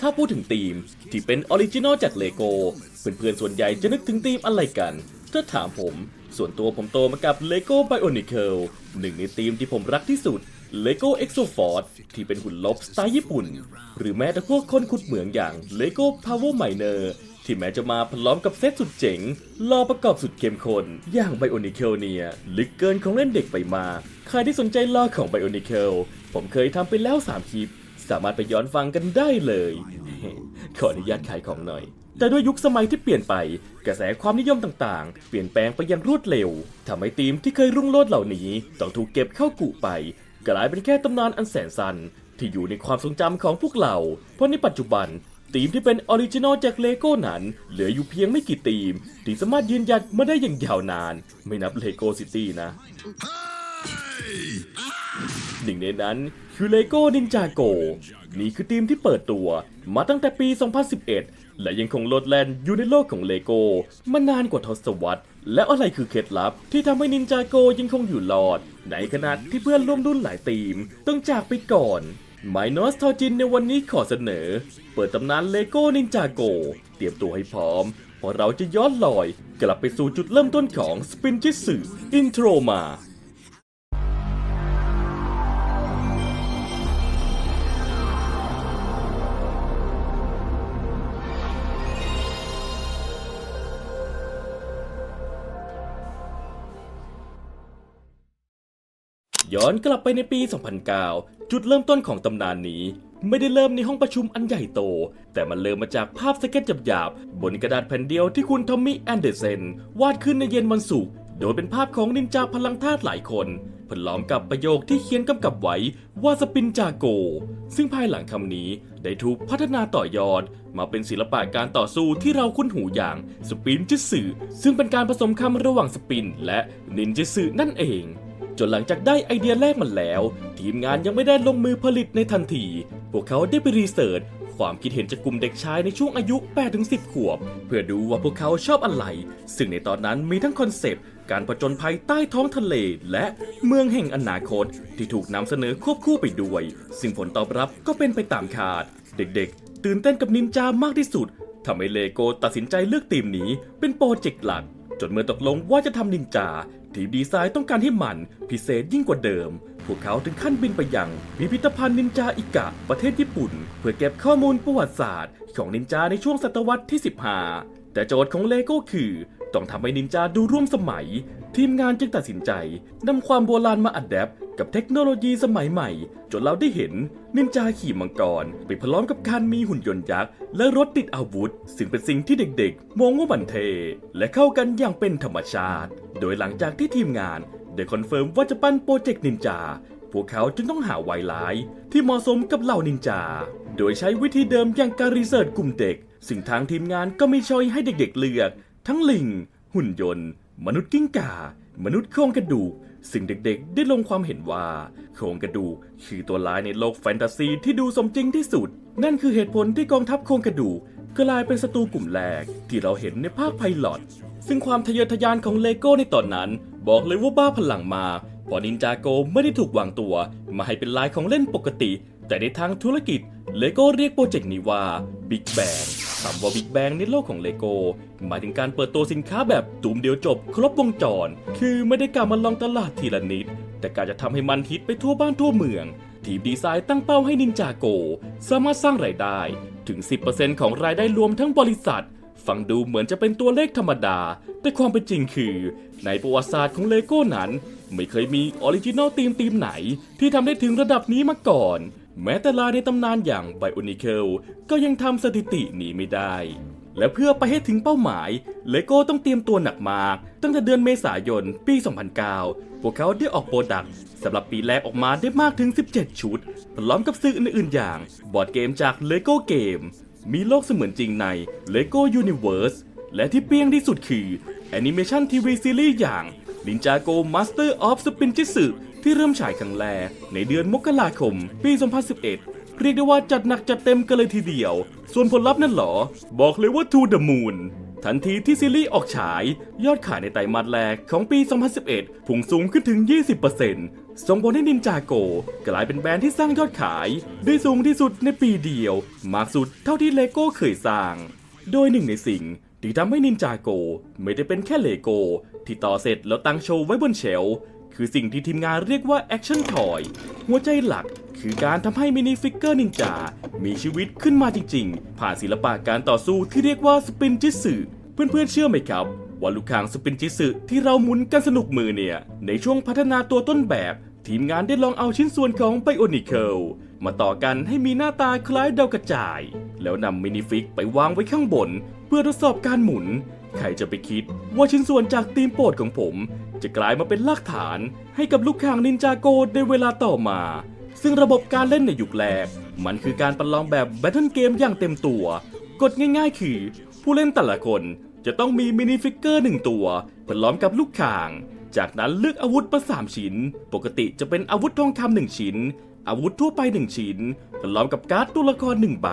ถ้าพูดถึงธีมที่เป็นออริจินอลจากเลโก้เพื่อนๆส่วนใหญ่จะนึกถึงธีมอะไรกันถ้าถามผม ส่วนตัวผมโตมากับ LEGO Bionicle หนึ่งในธีมที่ผมรักที่สุด LEGO Exo Force ที่เป็นหุ่นลบสไตล์ญี่ปุ่น หรือแม้แต่พวกคนขุดเหมืองอย่าง LEGO Power Miner ที่แม้จะมาพร้อมกับเซตสุดเจ๋งรอประกอบสุดเข้มข้นอย่าง Bionicle เนี่ยลึกเกินของเล่นเด็กไปมา ใครที่สนใจรอของ Bionicle ผมเคยทำไปแล้ว 3 คลิป สามารถไปย้อนฟังกันได้เลย ขออนุญาตขายของหน่อย แต่ด้วยยุคสมัยที่เปลี่ยนไป กระแสความนิยมต่างๆ เปลี่ยนแปลงไปอย่างรวดเร็วทำให้ทีมที่เคยรุ่งโรจน์เหล่านี้ ต้องถูกเก็บเข้ากุไป กลายเป็นแค่ตำนานอันแสนสันที่อยู่ในความทรงจำของพวกเรา เพราะในปัจจุบันทีมที่เป็นออริจินอลจากเลโก้นั้น เหลืออยู่เพียงไม่กี่ทีม ที่สามารถยืนหยัดมาได้อย่างยาวนาน ไม่นับเลโก้ซิตี้นะ หนึ่งในนั้นคือ LEGO Ninja Go นี่คือทีมที่เปิดตัวมาตั้งแต่ปี 2011 และยังคงโลดแล่นอยู่ในโลกของ LEGO มานานกว่าทศวรรษ แล้วอะไรคือเคล็ดลับที่ทำให้ Ninja Go ยังคงอยู่รอด ในขณะที่เพื่อนร่วมรุ่นหลายทีมต้องจากไปก่อน m i n o s ทอจินในวันนี้ขอเสนอ เปิดตำนาน LEGO Ninja Go เตรียมตัวให้พร้อมเพราะเราจะย้อนลอย กลับไปสู่จุดเริ่มต้นของ Spin Jitsu Intro มา ย้อนกลับไปในปี 2009 จุดเริ่มต้นของตำนานนี้ ไม่ได้เริ่มในห้องประชุมอันใหญ่โต แต่มันเริ่มมาจากภาพสเก็ตหยาบๆ บนกระดาษแผ่นเดียวที่คุณทอมมี่แอนเดอร์เซนวาดขึ้นในเย็นวันศุกร์โดยเป็นภาพของนินจาพลังธาตุหลายคนผล้อมกับประโยคที่เขียนกำกับไว้ว่าสปินจาโก ซึ่งภายหลังคำนี้ได้ถูกพัฒนาต่อยอด มาเป็นศิลปะการต่อสู้ที่เราคุ้นหูอย่างสปินจิสึซึ่งเป็นการผสมคำระหว่างสปินและนินจิสึนั่นเอง จนหลังจากได้ไอเดียแรกมันแล้ว ทีมงานยังไม่ได้ลงมือผลิตในทันที พวกเขาได้ไปรีเสิร์ชความคิดเห็นจากกลุ่มเด็กชายในช่วงอายุ 8-10 ขวบ เพื่อดูว่าพวกเขาชอบอะไร ซึ่งในตอนนั้นมีทั้งคอนเซปต์ การผจญภัยใต้ท้องทะเล และเมืองแห่งอนาคต ที่ถูกนำเสนอควบคู่ไปด้วย ซึ่งผลตอบรับก็เป็นไปตามคาด เด็กๆ ตื่นเต้นกับนินจามากที่สุดทำให้เลโก้ตัดสินใจเลือกทีมนี้เป็นโปรเจกต์หลัก จนเมื่อตกลงว่าจะทำนินจา ทีมดีไซน์ต้องการให้มันพิเศษยิ่งกว่าเดิม พวกเขาถึงขั้นบินไปยังพิพิธภัณฑ์นินจาอิกะ ประเทศญี่ปุ่น เพื่อเก็บข้อมูลประวัติศาสตร์ ของนินจาในช่วงศตวรรษที่ 15 แต่โจทย์ของเลโก้คือ ต้องทำให้นินจาดูร่วมสมัย ทีมงานจึงตัดสินใจนำความโบราณมาอัดแอปกับเทคโนโลยีสมัยใหม่ จนเราได้เห็นนินจาขี่มังกร ไปพร้อมกับการมีหุ่นยนต์ยักษ์และรถติดอาวุธ ซึ่งเป็นสิ่งที่เด็กๆ มองว่ามันเท และเข้ากันอย่างเป็นธรรมชาติ โดยหลังจากที่ทีมงานได้คอนเฟิร์มว่าจะปั้นโปรเจกต์นินจา พวกเขาจึงต้องหาไวไลท์ที่เหมาะสมกับเหล่านินจา โดยใช้วิธีเดิมอย่างการรีเสิร์ชกลุ่มเด็ก ซึ่งทางทีมงานก็ไมีช้อยให้เด็กๆเลือก ทั้งลิง หุ่นยนต์ มนุษย์กิ้งก่า มนุษย์โครงกระดูก ซึ่งเด็กๆ ได้ลงความเห็นว่า โครงกระดูกคือตัวร้ายในโลกแฟนตาซีที่ดูสมจริงที่สุด นั่นคือเหตุผลที่กองทัพโครงกระดูกกลายเป็นศัตรูกลุ่มแรกที่เราเห็นในภาคไพลอตซึ่งความทะเยอทะยานของเลโก้ในตอนนั้น บอกเลยว่าบ้าพลังมาเพราะนินจาโกไม่ได้ถูกวางตัว มาให้เป็นลายของเล่นปกติ แต่ในทางธุรกิจเลโก้เรียกโปรเจกต์นี้ว่า Big Bang คำว่า Big Bang ในโลกของเลโก้หมายถึงการเปิดตัวสินค้าแบบตูมเดียวจบ ครบวงจร คือไม่ได้การมาลองตลาดทีละนิด แต่การจะทำให้มันฮิตไปทั่วบ้านทั่วเมือง ทีมดีไซน์ตั้งเป้าให้นินจาโก สามารถสร้างรายได้ถึง 10%ของรายได้รวมทั้งบริษัท ฟังดูเหมือนจะเป็นตัวเลขธรรมดา แต่ความเป็นจริงคือ ในประวัติศาสตร์ของเลโก้นั้น ไม่เคยมีออริจินอลทีมทีมไหน ที่ทำได้ถึงระดับนี้มาก่อน แม้แต่ลายในตำนานอย่างไบโอนิเคิลก็ยังทำสถิตินี้ไม่ได้ และเพื่อไปให้ถึงเป้าหมาย เลโก้ต้องเตรียมตัวหนักมาก ตั้งแต่เดือนเมษายนปี 2009 พวกเขาได้ออกโปรดักต์สำหรับปีแรกออกมาได้มากถึง 17 ชุด พร้อมกับสื่ออื่นๆอย่าง บอร์ดเกมจาก LEGO Game มีโลกเสมือนจริงใน LEGO Universe และที่เปี้ยงที่สุดคือแอนิเมชันทีวีซีรีส์อย่าง Ninjago Master of Spinjitzu ที่เริ่มฉายครั้งแรกในเดือนมกราคม ปี 2011 เรียกได้ว่าจัดหนักจัดเต็มกันเลยทีเดียว ส่วนผลลัพธ์นั่นหรอ บอกเลยว่า to the moon ทันทีที่ซีรีส์ออกฉายยอดขายในไตรมาสแรกของปี 2011 พุ่งสูงขึ้นถึง 20%ส่งผลให้นินจาโก กลายเป็นแบรนด์ที่สร้างยอดขาย ได้สูงที่สุดในปีเดียว มากสุดเท่าที่เลโก้เคยสร้าง โดยหนึ่งในสิ่งที่ทำให้นินจาโก ไม่ได้เป็นแค่เลโก้ที่ต่อเสร็จแล้วตั้งโชว์ไว้บนเชล คือสิ่งที่ทีมงานเรียกว่าแอคชั่นทอยหัวใจหลักคือการทำให้มินิฟิกเกอร์นินจา มีชีวิตขึ้นมาจริงๆ ผ่านศิลปะการต่อสู้ที่เรียกว่าสปินจิสึเพื่อนๆเชื่อไหมครับ ว่าลูกคางสปินจิสึที่เราหมุนกันสนุกมือเนี่ย ในช่วงพัฒนาตัวต้นแบบ ทีมงานได้ลองเอาชิ้นส่วนของไบโอนิเคิลมาต่อกันให้มีหน้าตาคล้ายดาวกระจาย แล้วนำมินิฟิกไปวางไว้ข้างบน เพื่อทดสอบการหมุน ใครจะไปคิดว่าชิ้นส่วนจากทีมโปรดของผม จะกลายมาเป็นรากฐานให้กับลูกข่างนินจาโกในเวลาต่อมา ซึ่งระบบการเล่นในยุคแรก มันคือการประลองแบบแบทเทิลเกมอย่างเต็มตัว กฎง่ายๆ คือ ผู้เล่นแต่ละคนจะต้องมีมินิฟิกเกอร์หนึ่งตัวเพื่อล้อมกับลูกข่าง จากนั้นเลือกอาวุธมาสามชิ้น ปกติจะเป็นอาวุธทองคำหนึ่งชิ้น อาวุธทั่วไปหนึ่งชิ้นพร้อมกับการ์ดตัวละครหนึ่งใบ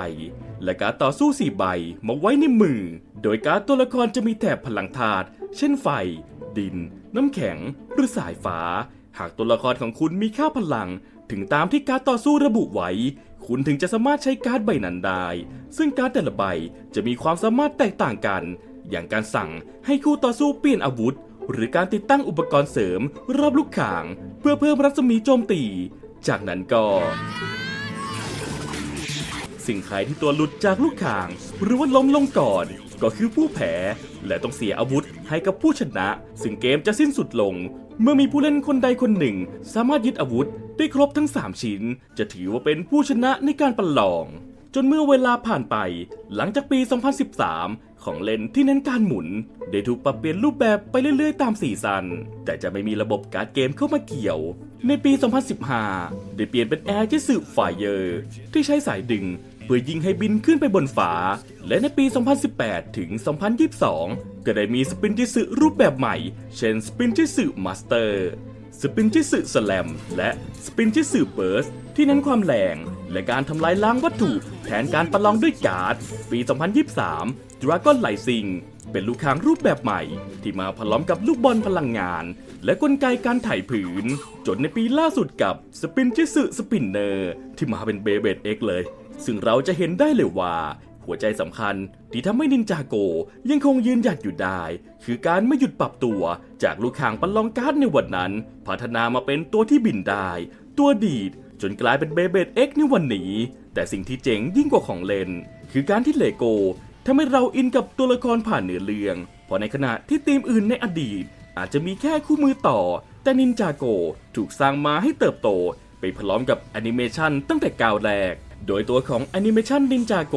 และการ์ดต่อสู้สี่ใบมาไว้ในมือ โดยการ์ดตัวละครจะมีแถบพลังธาตุเช่นไฟ ดิน น้ำแข็ง หรือสายฟ้า หากตัวละครของคุณมีค่าพลัง ถึงตามที่การ์ดต่อสู้ระบุไว้ คุณถึงจะสามารถใช้การ์ดใบนั้นได้ ซึ่งการ์ดแต่ละใบจะมีความสามารถแตกต่างกัน อย่างการสั่งให้คู่ต่อสู้เปลี่ยนอาวุธหรือการติดตั้งอุปกรณ์เสริมรอบลูกข่าง เพื่อเพิ่มรัศมีโจมตี จากนั้นก็ สิ่งใครที่ตัวหลุดจากลูกข่าง หรือว่าล้มลงก่อนก็คือผู้แพ้ และต้องเสียอาวุธให้กับผู้ชนะ ซึ่งเกมจะสิ้นสุดลง เมื่อมีผู้เล่นคนใดคนหนึ่ง สามารถยึดอาวุธได้ครบทั้ง 3 ชิ้น จะถือว่าเป็นผู้ชนะในการประลอง จนเมื่อเวลาผ่านไป หลังจากปี 2013 ของเล่นที่เน้นการหมุนได้ถูกปรับเปลี่ยนรูปแบบไปเรื่อยๆ ตามสีซัน แต่จะไม่มีระบบการ์ดเกมเข้ามาเกี่ยว ในปี 2015 ได้เปลี่ยนเป็นแอร์จิสึไฟเยอร์ที่ใช้สายดึงเพื่อยิงให้บินขึ้นไปบนฟ้า และในปี 2018 ถึง 2022 ก็ได้มีสปินจิสึรูปแบบใหม่ เช่นสปินจิสึมาสเตอร์สปินจิสึสแลมและสปินจิสึเบิร์สที่เน้นความแรง และการทำลายล้างวัตถุแทนการประลองด้วยการ์ด ปี 2023 Dragon Rising เป็นลูกค้างรูปแบบใหม่ ที่มาพร้อมกับลูกบอลพลังงาน และกลไกการถ่ายผืน จนในปีล่าสุดกับสปินจิสึสปินเนอร์ ที่มาเป็นเบเบดเอ็กเลย ซึ่งเราจะเห็นได้เลยว่า หัวใจสำคัญที่ทำให้นินจาโกยังคงยืนหยัดอยู่ได้ คือการไม่หยุดปรับตัวจากลูกข่างปัลลองการ์ดในวันนั้น พัฒนามาเป็นตัวที่บินได้ ตัวดีดจนกลายเป็นเบเบดเอ็กในวันนี้ แต่สิ่งที่เจ๋งยิ่งกว่าของเล่นคือการที่เลโก ทำให้เราอินกับตัวละครผ่านเนื้อเรื่องเพราะในขณะที่ทีมอื่นในอดีต อาจจะมีแค่คู่มือต่อ แต่นินจาโกถูกสร้างมาให้เติบโต ไปพร้อมกับแอนิเมชันตั้งแต่ก้าวแรก โดยตัวของแอนิเมชันนินจาโก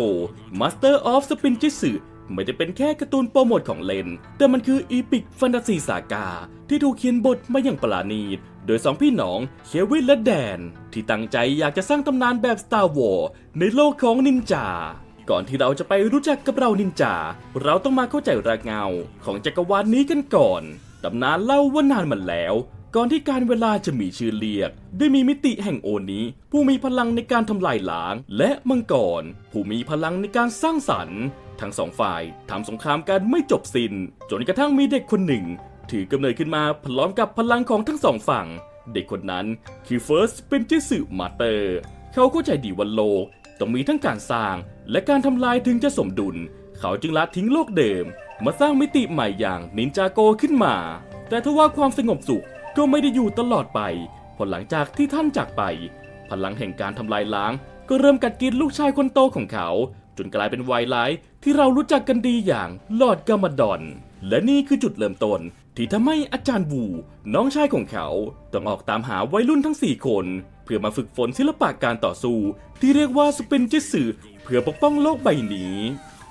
Master of Spin Jitsu ไม่ได้เป็นแค่การ์ตูนโปรโมทของเลน แต่มันคืออีพิกแฟนตาซีสากา ที่ถูกเขียนบทมาอย่างประณีต โดยสองพี่น้องเควินและแดน ที่ตั้งใจอยากจะสร้างตำนานแบบ Star Wars ในโลกของนินจา ก่อนที่เราจะไปรู้จักกับเรานินจา เราต้องมาเข้าใจรากเงาของจักรวาลนนี้กันก่อน ตำนานเล่าว่านานมาแล้ว ก่อนที่การเวลาจะมีชื่อเรียก ได้มีมิติแห่งโอนี้ ผู้มีพลังในการทำลายล้าง และมังกร ผู้มีพลังในการสร้างสรรค์ ทั้งสองฝ่ายทำสงครามกันไม่จบสิน้น จนกระทั่งมีเด็กคนหนึ่ง ถือกำเนิดขึ้นมาพร้อมกับพลังของทั้งสองฝั่ง เด็กคนนั้นคือ First เป็นจิสึมาเตอร์ เขาเข้าใจดีว่าโลก ต้องมีทั้งการสร้างและการทำลายถึงจะสมดุล เขาจึงละทิ้งโลกเดิม มาสร้างมิติใหม่อย่างนินจาโกขึ้นมา แต่ทว่าความสงบสุขก็ไม่ได้อยู่ตลอดไปพอหลังจากที่ท่านจากไป พลังแห่งการทำลายล้าง ก็เริ่มกัดกินลูกชายคนโตของเขา จนกลายเป็นวายร้ายที่เรารู้จักกันดีอย่างลอดกามาดอน และนี่คือจุดเริ่มต้นที่ทำให้อาจารย์วูน้องชายของเขา ต้องออกตามหาวัยรุ่นทั้ง 4 คน พื่อมาฝึกฝนศิลปะการต่อสู้ ที่เรียกว่าสปินจิสึเพื่อปกป้องโลกใบนี้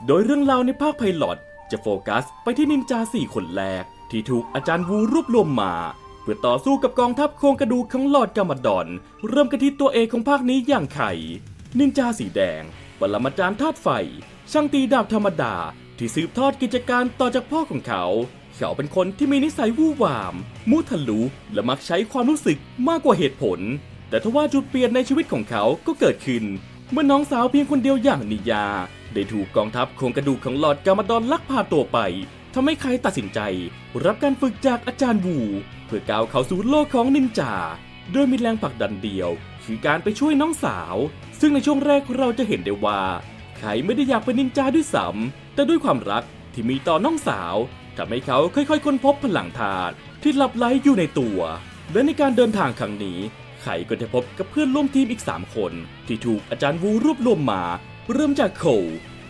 โดยเรื่องราวในภาคไพลอตจะโฟกัสไปที่นินจา4คนแรก ที่ถูกอาจารย์วูรวบรวมมา เพื่อต่อสู้กับกองทัพโครงกระดูกของลอดกามาดอน เริ่มกันที่ตัวเอกของภาคนี้อย่างไข่ นินจาสีแดงปรมาจารย์ธาตุไฟ ช่างตีดาบธรรมดา ที่สืบทอดกิจการต่อจากพ่อของเขา เขาเป็นคนที่มีนิสัยวู่วาม มุทะลุและมักใช้ความรู้สึกมากกว่าเหตุผล แต่ทว่าจุดเปลี่ยนในชีวิตของเขาก็เกิดขึ้น เมื่อน้องสาวเพียงคนเดียวอย่างนิยา ได้ถูกกองทัพโครงกระดูกของหลอดกามาดอนลักพาตัวไปทำให้ใครตัดสินใจ รับการฝึกจากอาจารย์วูเพื่อก้าวเข้าสู่โลกของนินจา โดยมีแรงผลักดันเดียว คือการไปช่วยน้องสาว ซึ่งในช่วงแรกเราจะเห็นได้ว่าใครไม่ได้อยากเป็นนินจาด้วยซ้ำแต่ด้วยความรักที่มีต่อน้องสาวทำให้เขาค่อยๆ ค้นพบพลังธาตุที่หลับไหลอยู่ในตัว และในการเดินทางครั้งนี้ ไข่ก็จะพบกับเพื่อนร่วมทีมอีก 3 คน ที่ถูกอาจารย์วูรวบรวมมา เริ่มจากโคล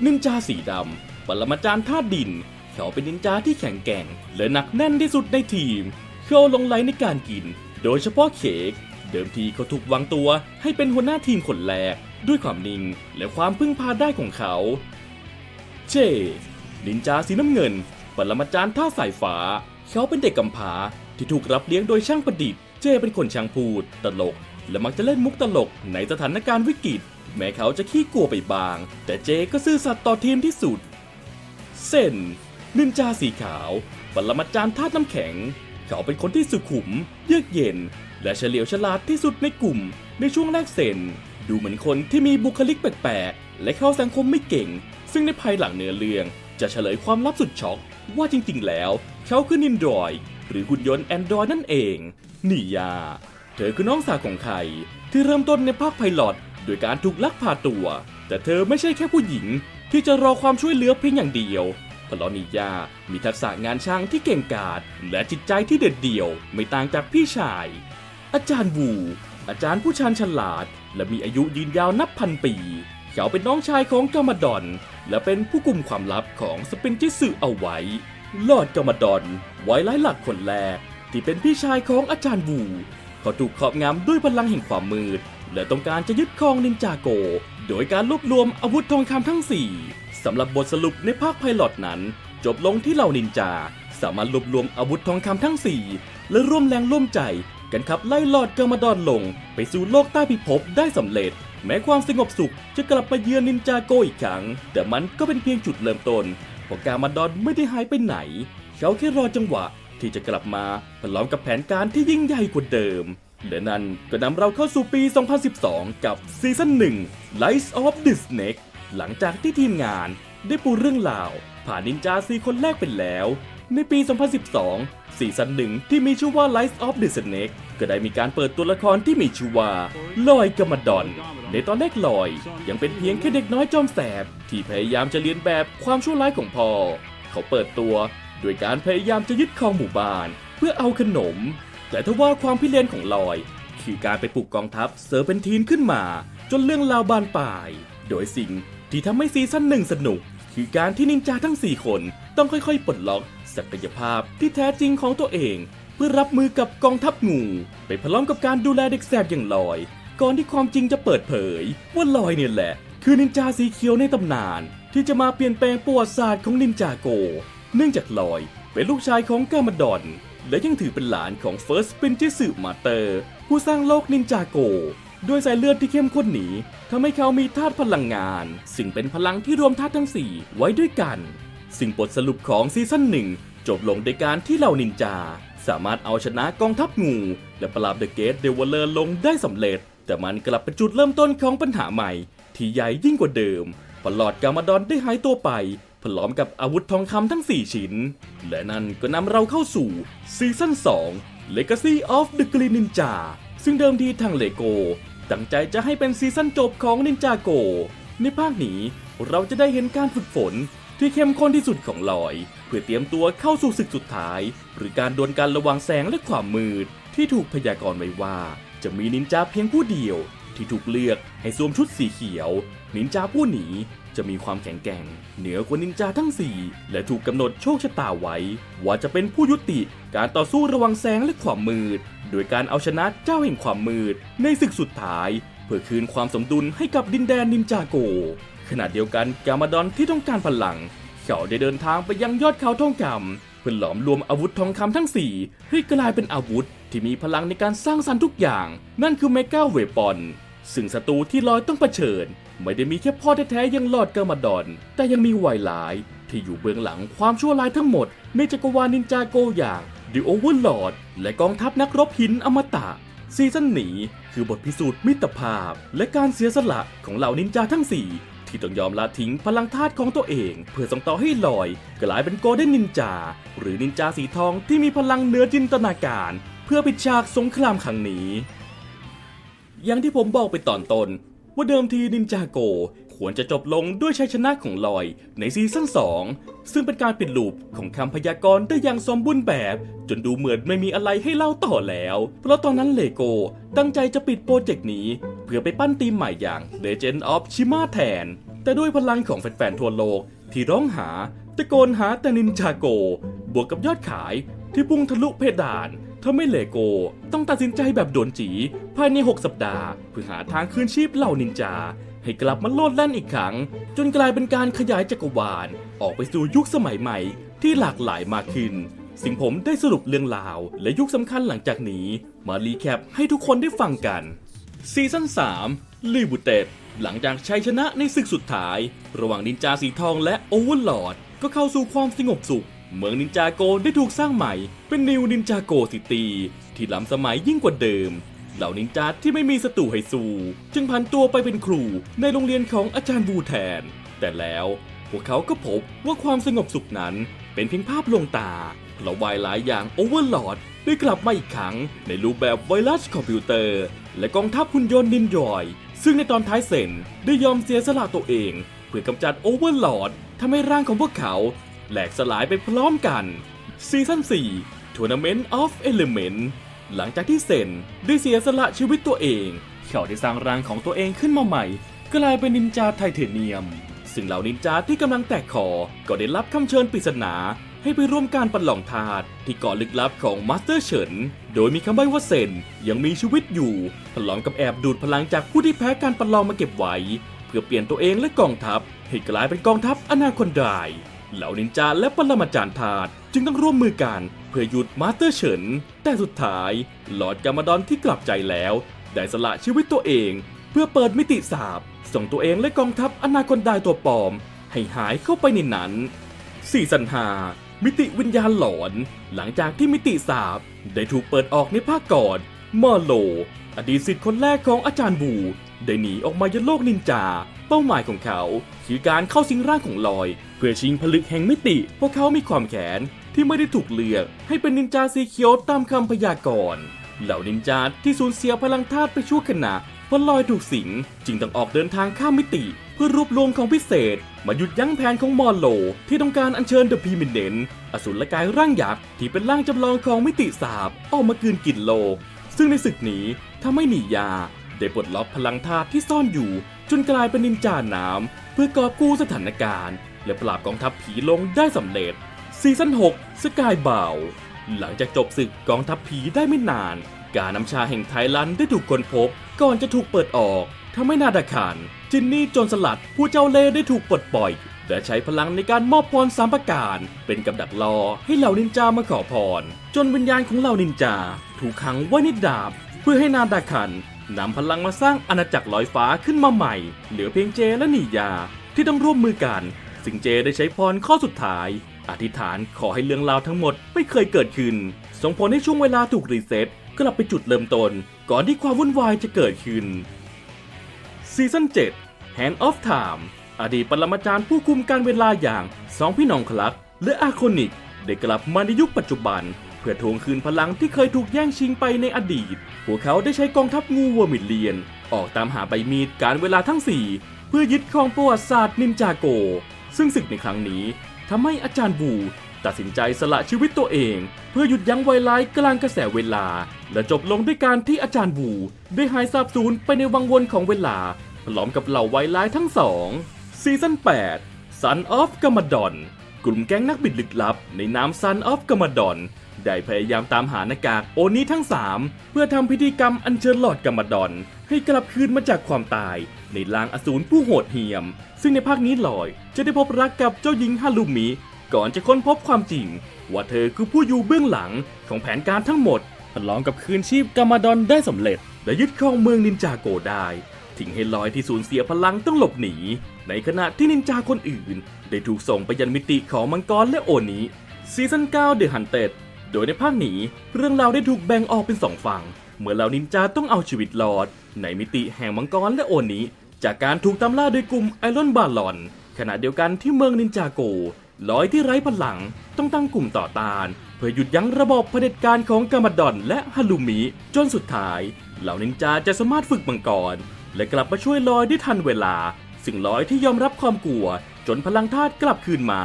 นินจาสีดำปรมาจารย์ธาตุดิน เขาเป็นนินจาที่แข็งแกร่ง และหนักแน่นที่สุดในทีม เขาลงไหลในการกิน โดยเฉพาะเค้กเดิมทีเขาถูกวางตัวให้เป็นหัวหน้าทีมคนแรก ด้วยความนิ่งและความพึ่งพาได้ของเขา เจ นินจาสีน้ำเงิน ปรมาจารย์ท่าสายฟ้า เขาเป็นเด็กกำพร้าที่ถูกรับเลี้ยงโดยช่างประดิษฐ์ เจเป็นคนช่างพูด ตลก และมักจะเล่นมุกตลกในสถานการณ์วิกฤต แม้เขาจะขี้กลัวไปบาง แต่เจก็ซื่อสัตย์ต่อทีมที่สุด เส้นนินจาสีขาวปรมาจารย์ธาตุน้ำแข็ง เขาเป็นคนที่สุขุม เยือกเย็น และเฉลียวฉลาดที่สุดในกลุ่ม ในช่วงแรกเซนดูเหมือนคนที่มีบุคลิกแปลกๆ และเข้าสังคมไม่เก่ง ซึ่งในภายหลังเนื้อเรื่อง จะเฉลยความลับสุดช็อกว่าจริงๆ แล้ว เขาคือนินดรอย หรือหุ่นยนต์แอนดรอยนั่นเองนิยา เธอคือน้องสาวของใครที่เริ่มต้นในภาคไพลอตโดยการถูกลักพาตัว แต่เธอไม่ใช่แค่ผู้หญิง ที่จะรอความช่วยเหลือเพียงอย่างเดียวเพราะนิยา มีทักษะงานช่างที่เก่งกาจและจิตใจที่เด็ดเดี่ยว ไม่ต่างจากพี่ชาย อาจารย์วูอาจารย์ผู้ชาญฉลาด และมีอายุยืนยาวนับพันปี เขาเป็นน้องชายของกามาดอน และเป็นผู้กุมความลับของสปินจิสึเอาไว้ ลอดกามาดอนไว้ร้ายหลักคนแรก ที่เป็นพี่ชายของอาจารย์วูเขาถูกครอบงำด้วยพลังแห่งความมืด และต้องการจะยึดครองนินจาโก โดยการรวบรวมอาวุธทองคำทั้ง 4 สำหรับบทสรุปในภาคไพลอตนั้น จบลงที่เหล่านินจา สามารถรวบรวมอาวุธทองคำทั้ง 4 และร่วมแรงร่วมใจกันขับไล่ลอดกรมาดอนลง ไปสู่โลกใต้พิภพได้สำเร็จ แม้ความสงบสุขจะกลับมาเยือนนินจาโกอีกครั้ง แต่มันก็เป็นเพียงจุดเริ่มต้น เพราะกามาดอนไม่ได้หายไปไหน เขาแค่รอจังหวะที่จะกลับมาพร้อมกับแผนการที่ยิ่งใหญ่กว่าเดิมและนั่นก็นำเราเข้าสู่ปี 2012 กับซีซั่น1 Lights of the Snake หลังจากที่ทีมงานได้ปูเรื่องราว ผ่านนินจาซีคนแรกไปแล้ว ในปี 2012 ซีซั่นหนึ่งที่มีชื่อว่า Lights of the Snake ก็ได้มีการเปิดตัวละครที่มีชื่อว่าลอยกามาดอน ในตอนแรกลอย ยังเป็นเพียงแค่เด็กน้อยจอมแสบ ที่พยายามจะเลียนแบบความชั่วร้ายของพ่อ เขาเปิดตัวโดยการพยายามจะยึดครองหมู่บ้าน เพื่อเอาขนม แต่ทว่าความพิเรนของลอย คือการไปปลุกกองทัพเซอร์เปนทีนขึ้นมา จนเรื่องราวบานปลาย โดยสิ่งที่ทำให้ซีซั่นหนึ่งสนุก คือการที่นินจาทั้ง 4 คนต้องค่อยๆปลดล็อก ศักยภาพที่แท้จริงของตัวเอง เพื่อรับมือกับกองทัพงูไปพร้อมกับการดูแลเด็กแสบอย่างลอย ก่อนที่ความจริงจะเปิดเผย ว่าลอยเนี่ยแหละ คือนินจาสีเขียวในตำนาน ที่จะมาเปลี่ยนแปลงประวัติศาสตร์ของนินจาโก เนื่องจากลอยเป็นลูกชายของกามาดอนและยังถือเป็นหลานของเฟิร์สปินจิสึมาเตอร์ ผู้สร้างโลกนินจาโกด้วยสายเลือดที่เข้มข้นนี้ทำให้เขามีธาตุพลังงาน ซึ่งเป็นพลังที่รวมธาตุทั้ง4ไว้ด้วยกัน สิ่งบทสรุปของซีซั่นหนึ่งจบลงด้วยการที่เหล่านินจา สามารถเอาชนะกองทัพงู และปราบเดอะเกตเดวเลอร์ลงได้สำเร็จ แต่มันกลับเป็นจุดเริ่มต้นของปัญหาใหม่ ที่ใหญ่ยิ่งกว่าเดิมพอลอดกามาดอนได้หายตัวไปพร้อมกับอาวุธทองคำทั้ง 4 ชิ้น และนั่นก็นำเราเข้าสู่ซีซั่น2 Legacy of the Green Ninja ซึ่งเดิมทีทางเลโกตั้งใจจะให้เป็นซีซั่นจบของนินจาโกในภาคนี้เราจะได้เห็นการฝึกฝน ที่เข้มข้นที่สุดของลอย เพื่อเตรียมตัวเข้าสู่ศึกสุดท้าย หรือการดวลกันระว่างแสงและความมืด ที่ถูกพยากรณ์ไว้ว่า จะมีนินจาเพียงผู้เดียว ที่ถูกเลือกให้สวมชุดสีเขียว นินจาผู้หนีจะมีความแข็งแกร่ง เหนือกว่านินจาทั้ง 4 และถูกกำหนดโชคชะตาไว้ ว่าจะเป็นผู้ยุติการต่อสู้ระว่างแสงและความมืด โดยการเอาชนะเจ้าแห่งความมืด ในศึกสุดท้าย เพื่อคืนความสมดุลให้กับดินแดนนินจาโก ขณะเดียวกันกามาดอนที่ต้องการพลัง เขาได้เดินทางไปยังยอดเขาทองคำเพื่อหลอมรวมอาวุธทองคำทั้ง 4 ให้กลายเป็นอาวุธที่มีพลังในการสร้างสรรค์ทุกอย่าง นั่นคือเมกาเวปอนซึ่งศัตรูที่ลอยต้องเผชิญ ไม่ได้มีแค่พ่อแท้ๆยังลอดกอร์มาดอน แต่ยังมีไวหลาย ที่อยู่เบื้องหลังความชั่วร้ายทั้งหมด ในจักรวาลนินจาโกอย่างดิโอเวอร์ลอดและกองทัพนักรบหินอมตะ ซีซั่นนี้คือบทพิสูจน์มิตรภาพ และการเสียสละของเหล่านินจาทั้ง4 ที่ต้องยอมละทิ้งพลังธาตุของตัวเอง เพื่อส่งต่อให้ลอย กลายเป็นโกลเด้นนินจา หรือนินจาสีทองที่มีพลังเหนือจินตนาการ เพื่อปิดฉากสงครามครั้งนี้ อย่างที่ผมบอกไปตอนต้นว่าเดิมทีนินจาโกควรจะจบลงด้วยชัยชนะของลอยในซีซั่น2 ซึ่งเป็นการปิดลูปของคำพยากรณ์ได้อย่างสมบูรณ์แบบ จนดูเหมือนไม่มีอะไรให้เล่าต่อแล้ว เพราะตอนนั้นเลโกตั้งใจจะปิดโปรเจกต์นี้ พื่อไปปั้นทีมใหม่อย่าง Legend of Shima แทน แต่ด้วยพลังของแฟนๆทั่วโลกที่ร้องหาตะโกนหาแต่นินจาโก บวกกับยอดขายที่พุ่งทะลุเพดานทำให้เลโกต้องตัดสินใจแบบด่วนจี ภายใน 6 สัปดาห์ เพื่อหาทางคืนชีพเหล่านินจา ให้กลับมาโลดแล่นอีกครั้ง จนกลายเป็นการขยายจักรวาล ออกไปสู่ยุคสมัยใหม่ที่หลากหลายมากขึ้นสิ่งผมได้สรุปเรื่องราว และยุคสำคัญหลังจากนี้ มารีแคปให้ทุกคนได้ฟังกัน ซีซั่น3ลีบูเต็ดหลังจากชัยชนะในศึกสุดท้าย ระหว่างนินจาสีทองและโอเวอร์ลอร์ดก็เข้าสู่ความสงบสุข เมืองนินจาโกได้ถูกสร้างใหม่ เป็นนิวนินจาโกซิตี้ที่ล้ำสมัยยิ่งกว่าเดิม เหล่านินจาที่ไม่มีศัตรูให้สู้จึงพันตัวไปเป็นครูในโรงเรียนของอาจารย์บูแทน แต่แล้วพวกเขาก็พบว่าความสงบสุขนั้นเป็นเพียงภาพลวงตา เพราะวายหลายอย่างโอเวอร์ลอดได้กลับมาอีกครั้งในรูปแบบไวรัสคอมพิวเตอร์ และกองทัพหุ่นยนต์นินยอย ซึ่งในตอนท้ายเซนได้ยอมเสียสละตัวเอง เพื่อกำจัดโอเวอร์ลอดทำให้ร่างของพวกเขาแหลกสลายไปพร้อมกันซีซั่น4 Tournament of Element หลังจากที่เซนได้เสียสละชีวิตตัวเอง เขาได้สร้างร่างของตัวเองขึ้นมาใหม่ กลายเป็นนินจาไทเทเนียม ซึ่งเหล่านินจาที่กำลังแตกคอก็ได้รับคำเชิญปริศนา ให้ไปร่วมการประลองทาสที่เกาะลึกลับของมาสเตอร์เฉิน โดยมีคำใบ้ว่าเซนยังมีชีวิตอยู่ประลองกับแอบดูดพลังจากผู้ที่แพ้การประลองมาเก็บไว้ เพื่อเปลี่ยนตัวเองและกองทัพ ให้กลายเป็นกองทัพอนาคอนดายเหล่านินจาและปรมาจารย์ทาสจึงต้องร่วมมือกันเพื่อหยุดมาสเตอร์เฉิน แต่สุดท้าย หลอดกามาดอนที่กลับใจแล้ว ได้สละชีวิตตัวเอง เพื่อเปิดมิติสาบส่งตัวเองและกองทัพอนาคอนดายตัวปลอม ให้หายเข้าไปในนั้นซีซั่น5 มิติวิญญาณหลอน หลังจากที่มิติสาบได้ถูกเปิดออกในภาคก่อนมอโล อดีตศิษย์คนแรกของอาจารย์บูได้หนีออกมายังโลกนินจา เป้าหมายของเขาคือการเข้าสิงร่างของลอย เพื่อชิงผลึกแห่งมิติเพราะเขามีความแค้นที่ไม่ได้ถูกเลือก ให้เป็นนินจาสีเขียวตามคำพยากรณ์เหล่านินจาที่สูญเสียพลังธาตุไปชั่วขณะเพราะลอยถูกสิงจึงต้องออกเดินทางข้ามมิติ พื่อรวบรวมของพิเศษ มาหยุดยั้งแผนของมอลโล ที่ต้องการอัญเชิญเดอะพีมินเนนอสูรกายร่างยักษ์ที่เป็นร่างจำลองของมิติสาบออกมากืนกินโลก ซึ่งในศึกนี้ทำให้หนียา ได้ปลดล็อกพลังธาตุที่ซ่อนอยู่ จนกลายเป็นนินจาน้ำเพื่อกอบกู้สถานการณ์ และปราบกองทัพผีลงได้สำเร็จซีซั่น6สกายบาวหลังจากจบศึกกองทัพผีได้ไม่นาน การนำชาแห่งไทยลันได้ถูกค้นพบ ก่อนจะถูกเปิดออกทำให้นาดาคาร จินนี่โจนสลัดผู้เจ้าเล่ได้ถูกปลดปล่อย และใช้พลังในการมอบพรสามประการ เป็นกับดักรอให้เหล่านินจามาขอพร จนวิญญาณของเหล่านินจา ถูกขังไว้ในดาบ เพื่อให้นาดาคันนำพลังมาสร้างอาณาจักรลอยฟ้าขึ้นมาใหม่ เหลือเพียงเจและหนียา ที่ต้องร่วมมือกัน สิงเจได้ใช้พรข้อสุดท้าย อธิษฐานขอให้เรื่องราวทั้งหมดไม่เคยเกิดขึ้น ส่งผลให้ช่วงเวลาถูกรีเซ็ตกลับไปจุดเริ่มต้น ก่อนที่ความวุ่นวายจะเกิดขึ้น ซีซั่น7 Hand of Time อดีตปรมาจารย์ผู้คุมการเวลาอย่างสองพี่น้องคลัก และอาโคนิก ได้กลับมาในยุคปัจจุบัน เพื่อทวงคืนพลังที่เคยถูกแย่งชิงไปในอดีต พวกเขาได้ใช้กองทัพงูวอมิเลียน ออกตามหาใบมีดการเวลาทั้ง 4 เพื่อยึดครองประวัติศาสตร์นินจาโก ซึ่งศึกในครั้งนี้ทำให้อาจารย์บูตัดสินใจสละชีวิตตัวเอง เพื่อหยุดยั้งไวร้ายกลางกระแสเวลา และจบลงด้วยการที่อาจารย์บูได้หายสาบสูญไปในวังวนของเวลา พร้อมกับเหล่าไวร้ายทั้งสองซีซั่น8 Son of g a m a d o n กลุ่มแก๊งนักบิดลึกลับ ในนาม Son of g a m a d o n ได้พยายามตามหาหน้ากากโอนี้ทั้ง 3 เพื่อทำพิธีกรรมอัญเชิญหลอดกามาดอน ให้กลับคืนมาจากความตาย ในลางอสูรผู้โหดเหี้ยม ซึ่งในภาคนี้ลอย จะได้พบรักกับเจ้าหญิงฮารุมิ ก่อนจะค้นพบความจริง ว่าเธอคือผู้อยู่เบื้องหลังของแผนการทั้งหมดลองกับคืนชีพกามาดอนได้สำเร็จ และยึดครองเมืองนินจาโกได้ ทิ้งให้ลอยที่สูญเสียพลังต้องหลบหนี ในขณะที่นินจาคนอื่น ได้ถูกส่งไปยันมิติของมังกรและโอนี้ซีซั่น9 The Hunted โดยในภาคนี้ เรื่องราวได้ถูกแบ่งออกเป็นสองฝั่ง เมื่อเหล่านินจาต้องเอาชีวิตรอด ในมิติแห่งมังกรและโอนิจากการถูกตามล่าโดยกลุ่มไอรอนบาลอน ขณะเดียวกันที่เมืองนินจาโกลอยที่ไร้พลังต้องตั้งกลุ่มต่อต้าน เพื่อหยุดยั้งระบอบเผด็จการของกามาดอนและฮารุมิ จนสุดท้าย เหล่านินจาจะสามารถฝึกมังกร และกลับมาช่วยลอยได้ทันเวลา สิ่งลอยที่ยอมรับความกลัว จนพลังธาตุกลับคืนมา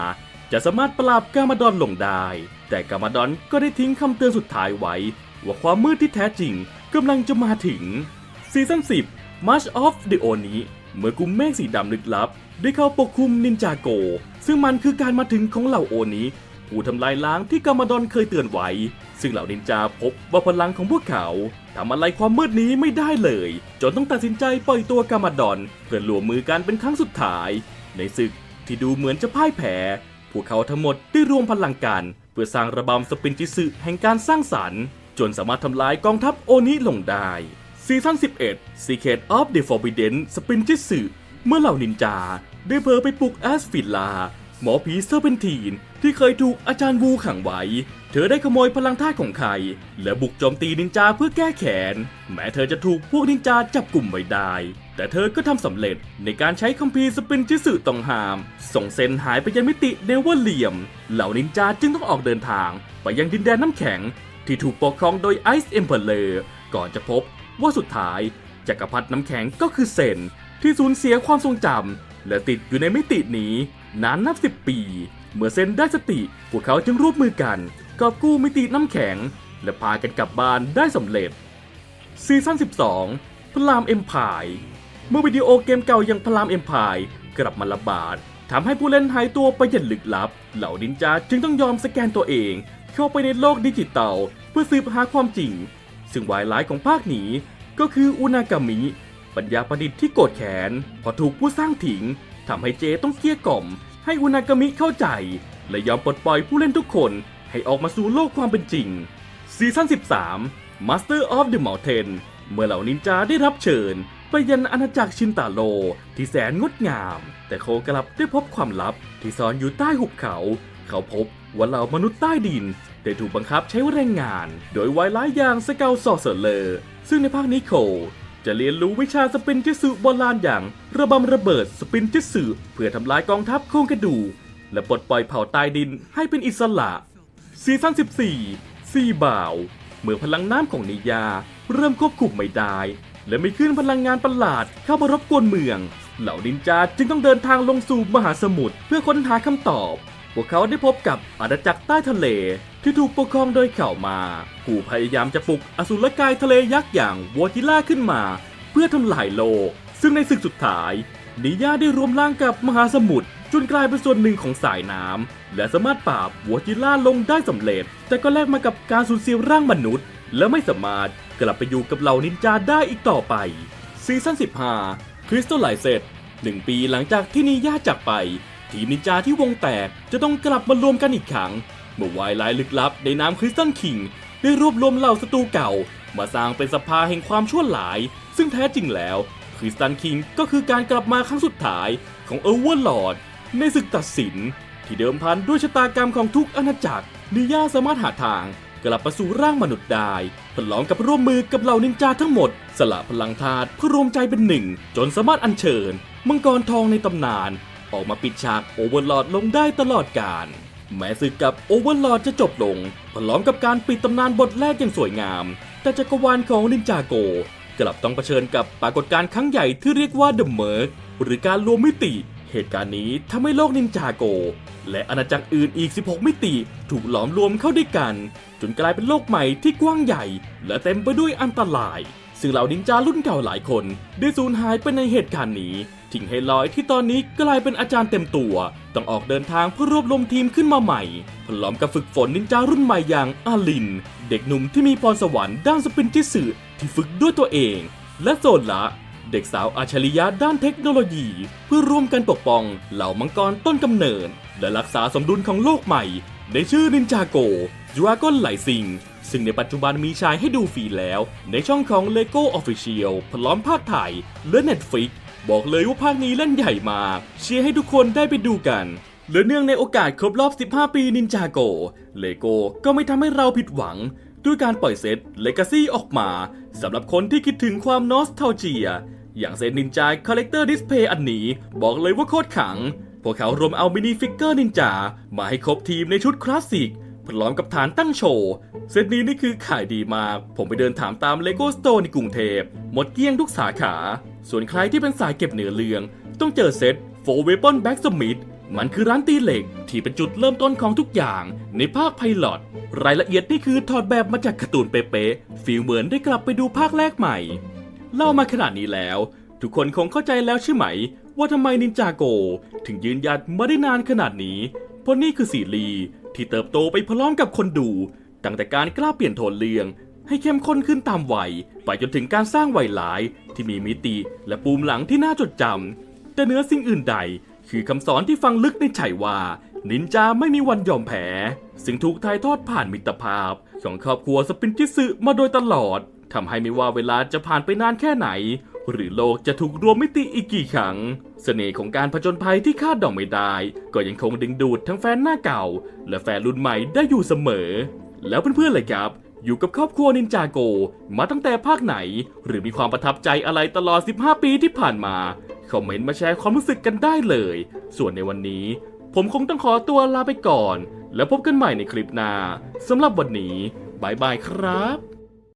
จะสามารถปราบกามาดอนลงได้ แต่กามาดอนก็ได้ทิ้งคำเตือนสุดท้ายไว้ ว่าความมืดที่แท้จริงกำลังจะมาถึงซีซั่น10 March of the Oni เมื่อกลุ่มเมฆสีดำลึกลับ ได้เข้าปกคลุมนินจาโก ซึ่งมันคือการมาถึงของเหล่าโอนิู้ทำลายล้างที่กามาดอนเคยเตือนไว้ ซึ่งเหล่านินจาพบว่าพลังของพวกเขาทำอะไรความมืดนี้ไม่ได้เลย จนต้องตัดสินใจปล่อยตัวกามาดอนเพื่อรวมมือกันเป็นครั้งสุดท้าย ในศึกที่ดูเหมือนจะพ่ายแพ้พวกเขาทั้งหมดได้รวมพลังกัน เพื่อสร้างระบำสปินจิสึแห่งการสร้างสรรค์ จนสามารถทำลายกองทัพโอนิลงได้ซีซั่น11 Secret of the Forbidden Spin Jitsu เมื่อเหล่านินจา ได้เผลอไปปลุกแอสฟิลลา หมอผีเซอร์เปนทีน ที่เคยถูกอาจารย์วูขังไว้ เธอได้ขโมยพลังธาตุของใคร และบุกโจมตีนินจาเพื่อแก้แค้น แม้เธอจะถูกพวกนินจาจับกลุ่มไว้ได้ แต่เธอก็ทำสำเร็จในการใช้คัมภีร์สปินจิสึตองหาม ส่งเซนหายไปยังมิติเนเวอร์เลียม เหล่านินจาจึงต้องออกเดินทาง ไปยังดินแดนน้ำแข็ง ที่ถูกปกครองโดยไอซ์เอ็มเพลเลอร์ก่อนจะพบว่าสุดท้ายจักรพรรดิน้ำแข็งก็คือเซนที่สูญเสียความทรงจำและติดอยู่ในมิตินี้นานนับสิบปี เมื่อเซนได้สติ พวกเขาจึงร่วมมือกันกอบกู้มิติน้ำแข็ง และพากันกลับบ้านได้สำเร็จ ซีซั่น 12 พลามเอ็มพายเมื่อวิดีโอเกมเก่าอย่างพลามเอ็มพายกลับมาระบาดทำให้ผู้เล่นหายตัวไปอย่างลึกลับ เหล่าดินจาจึงต้องยอมสแกนตัวเอง เข้าไปในโลกดิจิตอลเพื่อสืบหาความจริง ซึ่งวายร้ายของภาคนี้ก็คืออุนากามิปัญญาประดิษฐ์ที่โกรธแค้นพอถูกผู้สร้างถิงทำให้เจต้องเกลี้ยกล่อม ให้อุนากามิเข้าใจ และยอมปลดปล่อยผู้เล่นทุกคนให้ออกมาสู่โลกความเป็นจริง ซีซั่น 13 Master of the Mountain เมื่อเหล่านินจาได้รับเชิญ ไปยันอาณาจักรชินตาโลที่แสนงดงาม แต่โคกลับได้พบความลับที่ซ่อนอยู่ใต้หุบเขา เขาพบว่าเหล่ามนุษย์ใต้ดินได้ถูกบังคับใช้แรงงาน โดยวายร้ายอย่างสเกลซอเซอร์เลอร์ซึ่งในภาคนี้โค จะเรียนรู้วิชาสปินจิสึโบราณอย่าง ระบำระเบิดสปินจิสึเพื่อทำลายกองทัพโครงกระดูกและปลดปล่อยเผ่าใต้ดินให้เป็นอิสระซีซั่น14 ซีบ่าว เมื่อพลังน้ำของนิยา เริ่มควบคุมไม่ได้ และมีคลื่นพลังงานประหลาดเข้ามารบกวนเมือง เหล่านินจาจึงต้องเดินทางลงสู่มหาสมุทรเพื่อค้นหาคำตอบ พวกเขาได้พบกับอาณาจักรใต้ทะเล ที่ถูกปกครองโดยเข่ามา ผู้พยายามจะปลุกอสูรกายทะเลยักษ์อย่างวอจิล่าขึ้นมา เพื่อทำลายโลก ซึ่งในศึกสุดท้ายนิยาได้รวมร่างกับมหาสมุทรจนกลายเป็นส่วนหนึ่งของสายน้ำและสามารถปราบวอจิล่าลงได้สำเร็จ แต่ก็แลกมากับการสูญเสียร่างมนุษย์ และไม่สามารถกลับไปอยู่กับเหล่านินจาได้อีกต่อไปซีซั่น15 คริสตัลไลเซตหนึ่งปีหลังจากที่นิยาจากไป ทีมนินจาที่วงแตกจะต้องกลับมารวมกันอีกครั้ง เมื่อวายร้ายลึกลับในนามคริสตัลคิง ได้รวบรวมเหล่าศัตรูเก่า มาสร้างเป็นสภาแห่งความชั่วร้าย ซึ่งแท้จริงแล้วคริสตันคิงก็คือการกลับมาครั้งสุดท้ายของเอเวอร์ลอร์ดในศึกตัดสิน ที่เดิมพันด้วยชะตากรรมของทุกอาณาจักรนิยาสามารถหาทางกลับมาสู่ร่างมนุษย์ได้พร้อมกับร่วมมือกับเหล่านินจาทั้งหมด สละพลังธาตุเพื่อรวมใจเป็นหนึ่ง จนสามารถอัญเชิญ มังกรทองในตำนาน ออกมาปิดฉากโอเวอร์ลอร์ดลงได้ตลอดกาล แม้ศึกกับโอเวอร์ลอดจะจบลง พร้อมกับการปิดตำนานบทแรกอย่างสวยงาม แต่จักรวาลของนินจาโก กลับต้องเผชิญกับปรากฏการณ์ครั้งใหญ่ที่เรียกว่าเดอะเมิร์กหรือการรวมมิติ เหตุการณ์นี้ทำให้โลกนินจาโก และอาณาจักรอื่นอีก 16 มิติถูกหลอมรวมเข้าด้วยกัน จนกลายเป็นโลกใหม่ที่กว้างใหญ่ และเต็มไปด้วยอันตราย ซึ่งเหล่านินจารุ่นเก่าหลายคน ได้สูญหายไปในเหตุการณ์นี้ ทิ้งให้ลอยที่ตอนนี้กลายเป็นอาจารย์เต็มตัว ต้องออกเดินทางเพื่อรวบรวมทีมขึ้นมาใหม่พร้อมกับฝึกฝนนินจารุ่นใหม่อย่างอาลิน เด็กหนุ่มที่มีพรสวรรค์ด้านสปินจิสึที่ฝึกด้วยตัวเอง และโซนละเด็กสาวอัจฉริยะด้านเทคโนโลยี เพื่อร่วมกันปกป้องเหล่ามังกรต้นกำเนิด และรักษาสมดุลของโลกใหม่ ในชื่อนินจาโกดราก้นไหลซิงซึ่งในปัจจุบันมีชายให้ดูฟรีแล้ว ในช่องของ LEGO Official พร้อมภาคไทยและ Netflix บอกเลยว่าภาคนี้เล่นใหญ่มาก เชียร์ให้ทุกคนได้ไปดูกันและเนื่องในโอกาสครบรอบ 15 ปีนินจาโก เลโก้ก็ไม่ทำให้เราผิดหวัง ด้วยการปล่อยเซต Legacy ออกมาสำหรับคนที่คิดถึงความนอส t a l เจีย อย่างเซตนินจาคาแรคเตอร์ดิสเพย์อันนี้บอกเลยว่าโคตรขัง พวกเขารวมเอามินิฟิกเกอร์นินจามาให้ครบทีมในชุดคลาสสิก พร้อมกับฐานตั้งโชว์ เซตนี้นี่คือขายดีมาก ผมไปเดินถามตาม LEGO Store ในกรุงเทพ หมดเกลี้ยงทุกสาขา ส่วนใครที่เป็นสายเก็บเนื้อเรือง ต้องเจอเซต Four Weapon Blacksmith มันคือร้านตีเหล็กที่เป็นจุดเริ่มต้นของทุกอย่าง ในภาคไพลอตรายละเอียดนี่คือถอดแบบมาจากการ์ตูนเป๊ะๆฟีลเหมือนได้กลับไปดูภาคแรกใหม่ เล่ามาขนาดนี้แล้ว ทุกคนคงเข้าใจแล้วใช่ไหม ว่าทำไมนินจาโก ถึงยืนหยัดมาได้นานขนาดนี้ เพราะนี่คือซีรีที่เติบโตไปพร้อมกับคนดู ตั้งแต่การกล้าเปลี่ยนโทนเรื่อง ให้เข้มข้นขึ้นตามวัย ไปจนถึงการสร้างวัยหลาย ที่มีมิติและปูมหลังที่น่าจดจำแต่เนื้อสิ่งอื่นใด คือคำสอนที่ฟังลึกในใจว่านินจาไม่มีวันยอมแพ้ซึ่งถูกถ่ายทอดผ่านมิตรภาพ ของครอบครัวสปินจิสึมาโดยตลอดทำให้ไม่ว่าเวลาจะผ่านไปนานแค่ไหน หรือโลกจะถูกรวมมิติอีกกี่ครั้ง เสน่ห์ของการผจญภัยที่คาดเดาไม่ได้ ก็ยังคงดึงดูดทั้งแฟนหน้าเก่า และแฟนรุ่นใหม่ได้อยู่เสมอ แล้วเพื่อนๆเลยครับ อยู่กับครอบครัวนินจาโก มาตั้งแต่ภาคไหน หรือมีความประทับใจอะไรตลอด 15 ปีที่ผ่านมา คอมเมนต์มาแชร์ความรู้สึกกันได้เลย ส่วนในวันนี้ ผมคงต้องขอตัวลาไปก่อน แล้วพบกันใหม่ในคลิปหน้าสำหรับวันนี้บายบายครับ